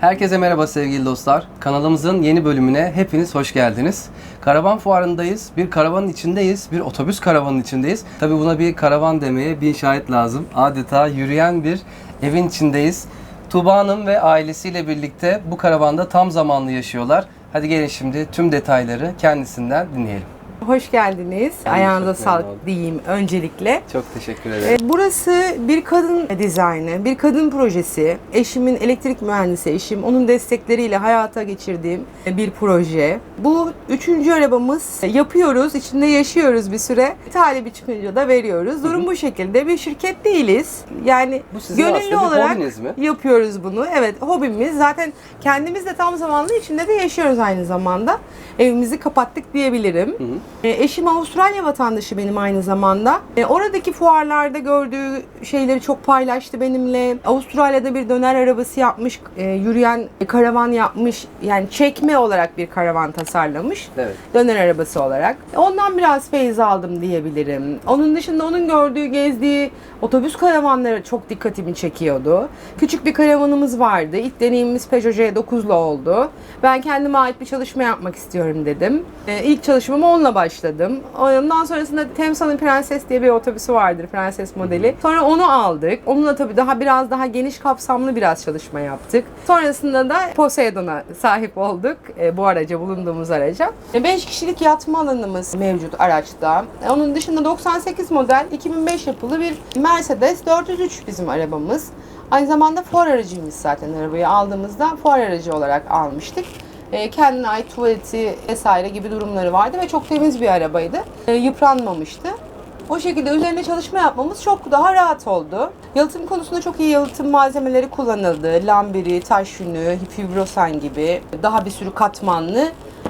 Herkese merhaba sevgili dostlar. Kanalımızın yeni bölümüne hepiniz hoş geldiniz. Karavan fuarındayız. Bir karavanın içindeyiz. Bir otobüs karavanın içindeyiz. Tabi buna bir karavan demeye bin şahit lazım. Adeta yürüyen bir evin içindeyiz. Tuğba Hanım ve ailesiyle birlikte bu karavanda tam zamanlı yaşıyorlar. Hadi gelin şimdi tüm detayları kendisinden dinleyelim. Hoş geldiniz. Ayağınıza çok sağlık diyeyim öncelikle. Çok teşekkür ederim. Ee, Burası bir kadın dizaynı, bir kadın projesi. Eşimin elektrik mühendisi eşim, onun destekleriyle hayata geçirdiğim bir proje. Bu üçüncü arabamız yapıyoruz, içinde yaşıyoruz bir süre. Talibi çıkınca da veriyoruz. Durum bu şekilde. Bir şirket değiliz. Yani Bu sizin gönüllü aslında bir olarak hobiniz mi? yapıyoruz bunu. Evet, hobimiz. Zaten kendimiz de tam zamanlı içinde de yaşıyoruz aynı zamanda. Evimizi kapattık diyebilirim. E, eşim Avustralya vatandaşı benim aynı zamanda. E, oradaki fuarlarda gördüğü şeyleri çok paylaştı benimle. Avustralya'da bir döner arabası yapmış, e, yürüyen karavan yapmış. Yani çekme olarak bir karavan tasarlamış. Evet. Döner arabası olarak. Ondan biraz feyiz aldım diyebilirim. Onun dışında onun gördüğü, gezdiği otobüs karavanları çok dikkatimi çekiyordu. Küçük bir karavanımız vardı. İlk deneyimimiz Peugeot J9'la oldu. Ben kendime ait bir çalışma yapmak istiyorum dedim. Ee, ilk çalışmamı onunla başladım. Ondan sonrasında Temsa'nın Prenses diye bir otobüsü vardır. Prenses modeli. Sonra onu aldık. Onunla tabii daha biraz daha geniş kapsamlı biraz çalışma yaptık. Sonrasında da Poseidon'a sahip olduk. e, bu araca, bulunduğumuz araca. 5 kişilik yatma alanımız mevcut araçta. E, Onun dışında 98 model 2005 yapılı bir Mercedes 403 bizim arabamız. Aynı zamanda fuar aracıymış zaten arabayı aldığımızda fuar aracı olarak almıştık. E, kendine ait tuvaleti vesaire gibi durumları vardı ve çok temiz bir arabaydı. E, yıpranmamıştı. O şekilde üzerine çalışma yapmamız çok daha rahat oldu. Yalıtım konusunda çok iyi yalıtım malzemeleri kullanıldı. Lambiri, taş yünü, fibrosan gibi daha bir sürü katmanlı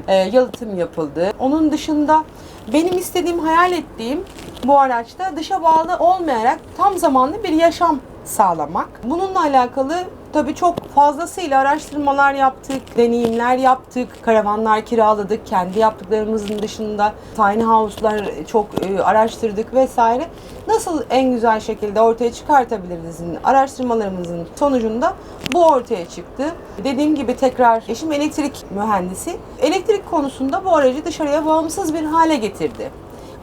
e, yalıtım yapıldı. Onun dışında benim istediğim, hayal ettiğim bu araçta dışa bağlı olmayarak tam zamanlı bir yaşam sağlamak. Bununla alakalı tabii çok fazlasıyla araştırmalar yaptık, deneyimler yaptık, karavanlar kiraladık, kendi yaptıklarımızın dışında tiny house'lar çok e, araştırdık vesaire. Nasıl en güzel şekilde ortaya çıkartabiliriz araştırmalarımızın sonucunda bu ortaya çıktı. Dediğim gibi tekrar eşim elektrik mühendisi. Elektrik konusunda bu aracı dışarıya bağımsız bir hale getirdi.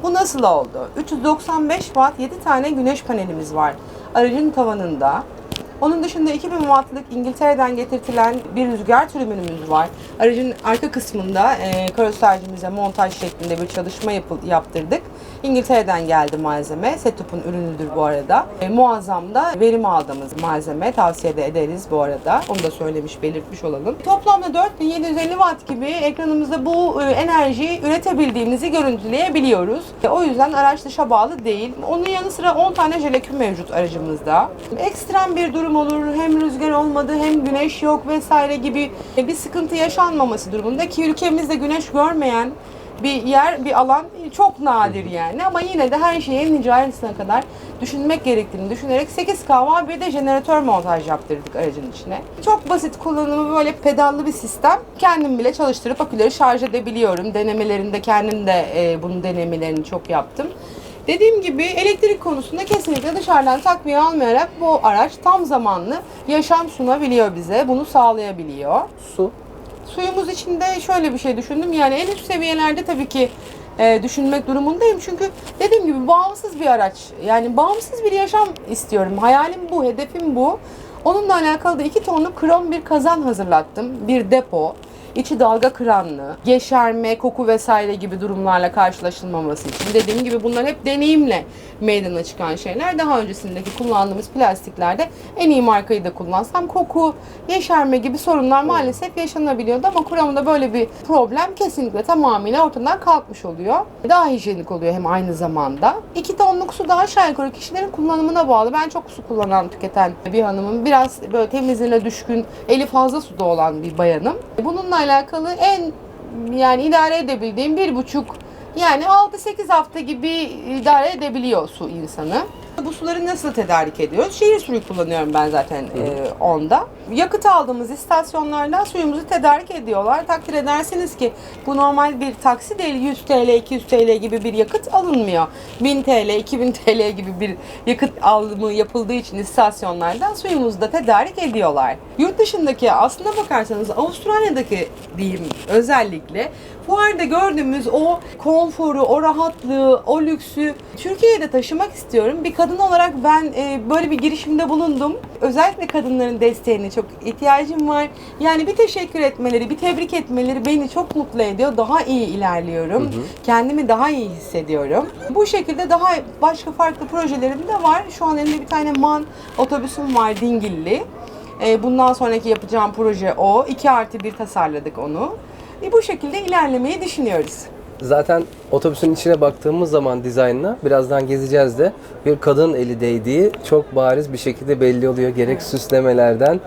Bu nasıl oldu? 395 watt 7 tane güneş panelimiz var aracın tavanında. Onun dışında 2000 wattlık İngiltere'den getirtilen bir rüzgar türbinimiz var. Aracın arka kısmında e, karosercimize montaj şeklinde bir çalışma yapıl- yaptırdık. İngiltere'den geldi malzeme. Setup'un ürünüdür bu arada. E, muazzam da verim aldığımız malzeme. Tavsiye de ederiz bu arada. Onu da söylemiş, belirtmiş olalım. Toplamda 4750 watt gibi ekranımızda bu e, enerjiyi üretebildiğimizi görüntüleyebiliyoruz. E, o yüzden araç dışa bağlı değil. Onun yanı sıra 10 tane jelekül mevcut aracımızda. Ekstrem bir durum olur. Hem rüzgar olmadı hem güneş yok vesaire gibi bir sıkıntı yaşanmaması durumunda ki ülkemizde güneş görmeyen bir yer, bir alan çok nadir yani. Ama yine de her şeyi en ince ayrıntısına kadar düşünmek gerektiğini düşünerek 8 kahva bir de jeneratör montaj yaptırdık aracın içine. Çok basit kullanımı böyle pedallı bir sistem. Kendim bile çalıştırıp aküleri şarj edebiliyorum. Denemelerinde kendim de e, bunun denemelerini çok yaptım. Dediğim gibi elektrik konusunda kesinlikle dışarıdan takviye almayarak bu araç tam zamanlı yaşam sunabiliyor bize. Bunu sağlayabiliyor. Su. Suyumuz içinde şöyle bir şey düşündüm. Yani en üst seviyelerde tabii ki e, düşünmek durumundayım. Çünkü dediğim gibi bağımsız bir araç. Yani bağımsız bir yaşam istiyorum. Hayalim bu, hedefim bu. Onunla alakalı da iki tonlu krom bir kazan hazırlattım. Bir depo. İçi dalga kıranlı, yeşerme, koku vesaire gibi durumlarla karşılaşılmaması için. Dediğim gibi bunlar hep deneyimle meydana çıkan şeyler. Daha öncesindeki kullandığımız plastiklerde en iyi markayı da kullansam koku, yeşerme gibi sorunlar maalesef yaşanabiliyordu. Ama kromda böyle bir problem kesinlikle tamamıyla ortadan kalkmış oluyor. Daha hijyenik oluyor hem aynı zamanda. 2 tonluk su da aşağı yukarı kişilerin kullanımına bağlı. Ben çok su kullanan, tüketen bir hanımım. Biraz böyle temizliğine düşkün, eli fazla suda olan bir bayanım. Bununla alakalı en yani idare edebildiğim bir buçuk yani 6-8 hafta gibi idare edebiliyor su insanı. Bu suları nasıl tedarik ediyoruz? Şehir suyu kullanıyorum ben zaten e, onda. Yakıt aldığımız istasyonlardan suyumuzu tedarik ediyorlar. Takdir edersiniz ki bu normal bir taksi değil 100 TL, 200 TL gibi bir yakıt alınmıyor. 1000 TL, 2000 TL gibi bir yakıt alımı yapıldığı için istasyonlardan suyumuzu da tedarik ediyorlar. Yurt dışındaki aslına bakarsanız Avustralya'daki diyeyim özellikle fuarda gördüğümüz o konforu, o rahatlığı, o lüksü Türkiye'ye de taşımak istiyorum. Bir kadın olarak ben e, böyle bir girişimde bulundum. Özellikle kadınların desteğine çok ihtiyacım var. Yani bir teşekkür etmeleri, bir tebrik etmeleri beni çok mutlu ediyor. Daha iyi ilerliyorum. Kendimi daha iyi hissediyorum. Bu şekilde daha başka farklı projelerim de var. Şu an elimde bir tane MAN otobüsüm var Dingilli. E, Bundan sonraki yapacağım proje o. 2 artı 1 tasarladık onu. E, Bu şekilde ilerlemeyi düşünüyoruz. Zaten otobüsün içine baktığımız zaman dizaynına birazdan gezeceğiz de bir kadın eli değdiği çok bariz bir şekilde belli oluyor. Gerek süslemelerden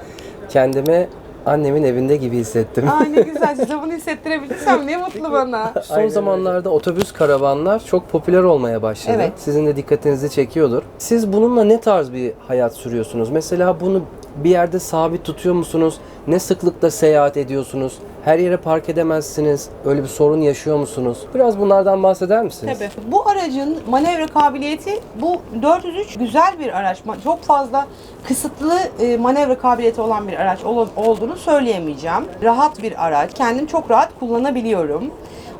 kendimi annemin evinde gibi hissettim. Aa ne güzel size bunu hissettirebilirsem ne mutlu bana. Son zamanlarda otobüs karavanlar çok popüler olmaya başladı. Evet. Sizin de dikkatinizi çekiyordur. Siz bununla ne tarz bir hayat sürüyorsunuz? Mesela bunu bir yerde sabit tutuyor musunuz? Ne sıklıkla seyahat ediyorsunuz? Her yere park edemezsiniz. Öyle bir sorun yaşıyor musunuz? Biraz bunlardan bahseder misiniz? Tabii. Bu aracın manevra kabiliyeti bu 403 güzel bir araç. Çok fazla kısıtlı e, manevra kabiliyeti olan bir araç ol- olduğunu söyleyemeyeceğim. Rahat bir araç. Kendim çok rahat kullanabiliyorum.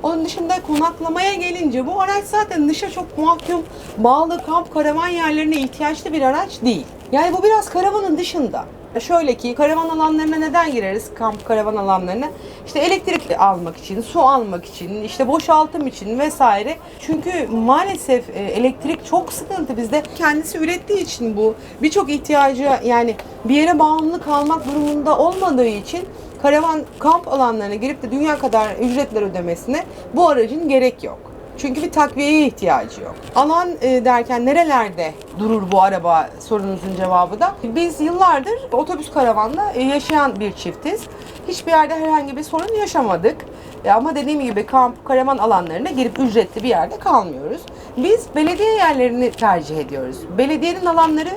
Onun dışında konaklamaya gelince bu araç zaten dışa çok mahkum, bağlı kamp karavan yerlerine ihtiyaçlı bir araç değil. Yani bu biraz karavanın dışında. Şöyle ki karavan alanlarına neden gireriz kamp karavan alanlarına? İşte elektrik almak için, su almak için, işte boşaltım için vesaire. Çünkü maalesef e, elektrik çok sıkıntı bizde. Kendisi ürettiği için bu birçok ihtiyacı yani bir yere bağımlı kalmak durumunda olmadığı için karavan kamp alanlarına girip de dünya kadar ücretler ödemesine bu aracın gerek yok. Çünkü bir takviyeye ihtiyacı yok. Alan e, derken nerelerde durur bu araba sorunuzun cevabı da. Biz yıllardır otobüs karavanla e, yaşayan bir çiftiz. Hiçbir yerde herhangi bir sorun yaşamadık. E, ama dediğim gibi kamp, karavan alanlarına girip ücretli bir yerde kalmıyoruz. Biz belediye yerlerini tercih ediyoruz. Belediyenin alanları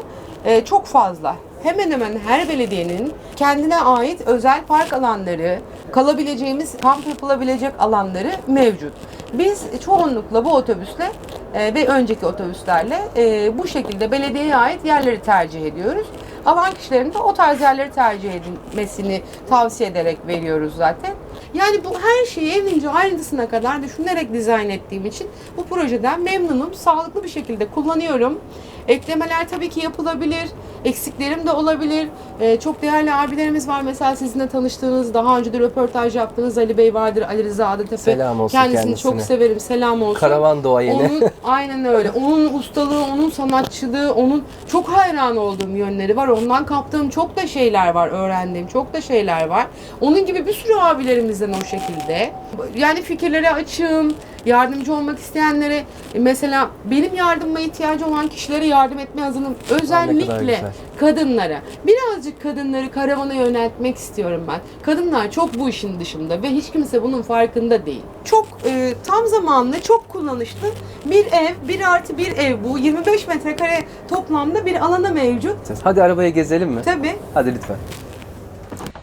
e, çok fazla. Hemen hemen her belediyenin kendine ait özel park alanları, kalabileceğimiz, kamp yapılabilecek alanları mevcut. Biz çoğunlukla bu otobüsle e, ve önceki otobüslerle e, bu şekilde belediyeye ait yerleri tercih ediyoruz. Alan kişilerin de o tarz yerleri tercih edilmesini tavsiye ederek veriyoruz zaten. Yani bu her şeyi evince ayrıntısına kadar düşünerek dizayn ettiğim için bu projeden memnunum. Sağlıklı bir şekilde kullanıyorum. Eklemeler tabii ki yapılabilir. Eksiklerim de olabilir. Ee, çok değerli abilerimiz var. Mesela sizinle tanıştığınız, daha önce de röportaj yaptığınız Ali Bey vardır. Ali Rıza Adıtepe. Selam olsun Kendisini kendisine. çok severim. Selam olsun. Karavan doğayeni. Onun, aynen öyle. Onun ustalığı, onun sanatçılığı, onun çok hayran olduğum yönleri var. Ondan kaptığım çok da şeyler var, öğrendiğim çok da şeyler var. Onun gibi bir sürü abilerimizden o şekilde. Yani fikirlere açığım, yardımcı olmak isteyenlere, mesela benim yardıma ihtiyacı olan kişilere yardım etme hazırım. Özellikle kadınlara. Birazcık kadınları karavana yöneltmek istiyorum ben. Kadınlar çok bu işin dışında ve hiç kimse bunun farkında değil. Çok e, tam zamanlı, çok kullanışlı bir ev, bir artı bir ev bu. 25 metrekare toplamda bir alana mevcut. Hadi arabaya gezelim mi? Tabii. Hadi lütfen.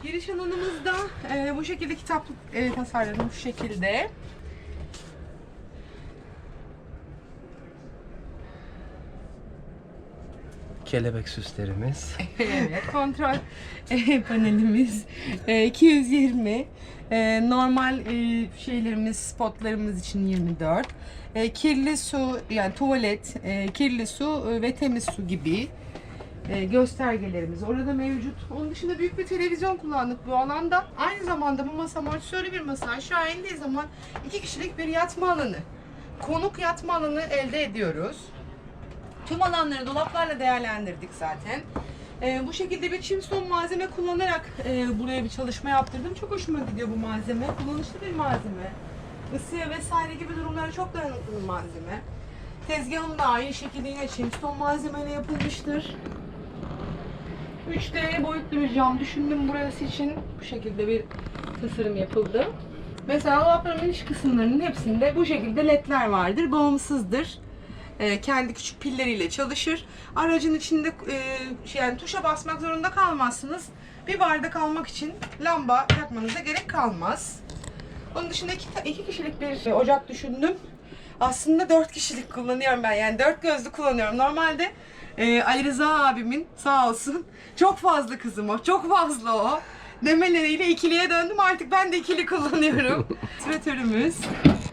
Giriş alanımızda e, bu şekilde kitaplık e, tasarladım şu şekilde. Kelebek süslerimiz. evet, kontrol e, panelimiz e, 220. E, normal e, şeylerimiz, spotlarımız için 24. E, kirli su, yani tuvalet, kirli su ve temiz su gibi göstergelerimiz orada mevcut. Onun dışında büyük bir televizyon kullandık bu alanda. Aynı zamanda bu masa amortisörlü bir masa. Aşağı indiği zaman iki kişilik bir yatma alanı, konuk yatma alanı elde ediyoruz. Tüm alanları dolaplarla değerlendirdik zaten. Ee, bu şekilde bir çimston malzeme kullanarak e, buraya bir çalışma yaptırdım. Çok hoşuma gidiyor bu malzeme. Kullanışlı bir malzeme. Isıya vesaire gibi durumlara çok dayanıklı bir malzeme. Tezgahım da aynı şekilde yine çimston malzemeyle yapılmıştır. 3D boyutlu bir cam düşündüm burası için. Bu şekilde bir tasarım yapıldı. Mesela dolaplarımın iç kısımlarının hepsinde bu şekilde ledler vardır. Bağımsızdır. E, kendi küçük pilleriyle çalışır. Aracın içinde e, yani tuşa basmak zorunda kalmazsınız. Bir bardak almak için lamba yakmanıza gerek kalmaz. Onun dışında iki, iki kişilik bir ocak düşündüm. Aslında dört kişilik kullanıyorum ben. Yani dört gözlü kullanıyorum. Normalde e, Ali Rıza abimin sağ olsun çok fazla kızım o. Çok fazla o. Demeleriyle ikiliye döndüm. Artık ben de ikili kullanıyorum. Süratörümüz.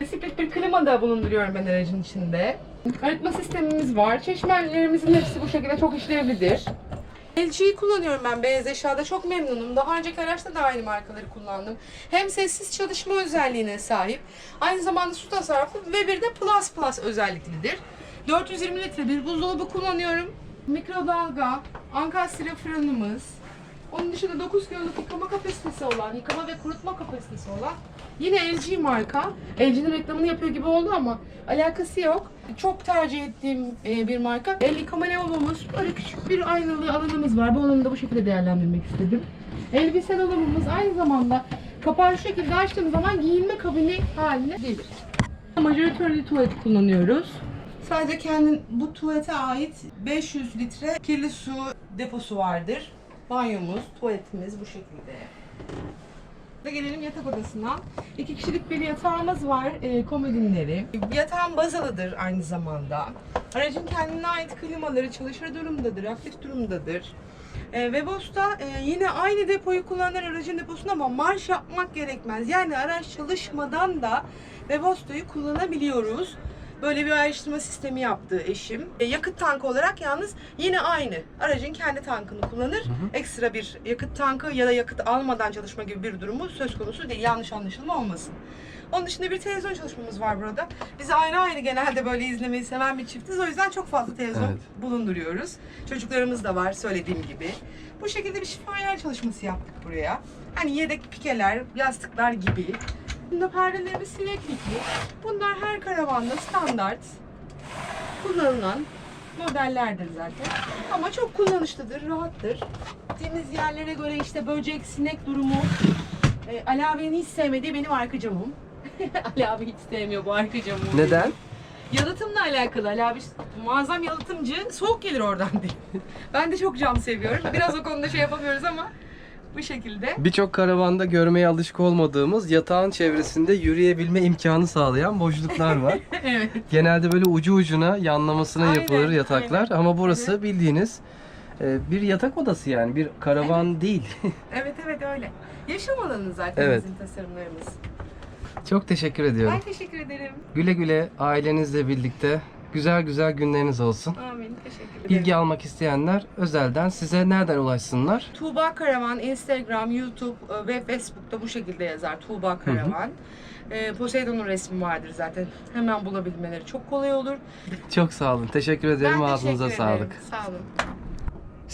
Split bir klima da bulunduruyorum ben aracın içinde. Arıtma sistemimiz var. Çeşmelerimizin hepsi bu şekilde çok işlevlidir. LG'yi kullanıyorum ben beyaz eşyada çok memnunum. Daha önceki araçta da aynı markaları kullandım. Hem sessiz çalışma özelliğine sahip, aynı zamanda su tasarruflu ve bir de Plus Plus özelliklidir. 420 litre bir buzdolabı kullanıyorum. Mikrodalga, ankastre fırınımız, onun dışında 9 kiloluk yıkama kapasitesi olan, yıkama ve kurutma kapasitesi olan yine LG marka. LG'nin reklamını yapıyor gibi oldu ama alakası yok. Çok tercih ettiğim e, bir marka. El yıkama. Böyle küçük bir aynalı alanımız var. Bu alanı da bu şekilde değerlendirmek istedim. Elbise dolabımız aynı zamanda kapağı şu şekilde açtığımız zaman giyinme kabini haline gelir. Majoratörlü tuvalet kullanıyoruz. Sadece kendi bu tuvalete ait 500 litre kirli su deposu vardır. Banyomuz, tuvaletimiz bu şekilde. Ve gelelim yatak odasına. İki kişilik bir yatağımız var, e, komodinleri. Yatağın bazalıdır aynı zamanda. Aracın kendine ait klimaları çalışır durumdadır, aktif durumdadır. E, Webos'ta e, yine aynı depoyu kullanan aracın deposunda ama marş yapmak gerekmez. Yani araç çalışmadan da Webos'ta'yı kullanabiliyoruz. Böyle bir ayrıştırma sistemi yaptı eşim. E, yakıt tankı olarak yalnız yine aynı. Aracın kendi tankını kullanır. Ekstra bir yakıt tankı ya da yakıt almadan çalışma gibi bir durumu söz konusu değil. Yanlış anlaşılma olmasın. Onun dışında bir televizyon çalışmamız var burada. Biz ayrı ayrı genelde böyle izlemeyi seven bir çiftiz. O yüzden çok fazla televizyon Evet. bulunduruyoruz. Çocuklarımız da var söylediğim gibi. Bu şekilde bir şifayer çalışması yaptık buraya. Hani yedek pikeler, yastıklar gibi. Bunda perdelerimiz sineklikli. Bunlar her karavanda standart kullanılan modellerdir zaten. Ama çok kullanışlıdır, rahattır. Gittiğimiz yerlere göre işte böcek, sinek durumu. E, Ali abinin hiç sevmediği benim arka camım. Ali abi hiç sevmiyor bu arka camı. Neden? Yalıtımla alakalı. Ali abi muazzam yalıtımcı. Soğuk gelir oradan diye. ben de çok cam seviyorum. Biraz o konuda şey yapamıyoruz ama bu şekilde. Birçok karavanda görmeye alışık olmadığımız yatağın çevresinde yürüyebilme imkanı sağlayan boşluklar var. evet. Genelde böyle ucu ucuna yanlamasına Aynen, yapılır yataklar aynen. ama burası bildiğiniz e, bir yatak odası yani bir karavan değil. Evet evet öyle. Yaşam alanı zaten Evet. bizim tasarımlarımız. Çok teşekkür ediyorum. Ben teşekkür ederim. Güle güle ailenizle birlikte güzel güzel günleriniz olsun. Amin. Teşekkür ederim. Bilgi almak isteyenler özelden size nereden ulaşsınlar? Tuğba Karavan Instagram, YouTube e, ve Facebook'ta bu şekilde yazar Tuğba Karavan. E, Poseidon'un resmi vardır zaten. Hemen bulabilmeleri çok kolay olur. Çok sağ olun. Teşekkür ederim. ben Ağzınıza teşekkür ederim. sağlık. Sağ olun.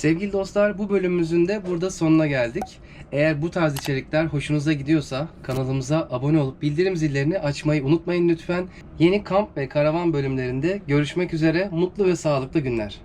Sevgili dostlar bu bölümümüzün de burada sonuna geldik. Eğer bu tarz içerikler hoşunuza gidiyorsa kanalımıza abone olup bildirim zillerini açmayı unutmayın lütfen. Yeni kamp ve karavan bölümlerinde görüşmek üzere. Mutlu ve sağlıklı günler.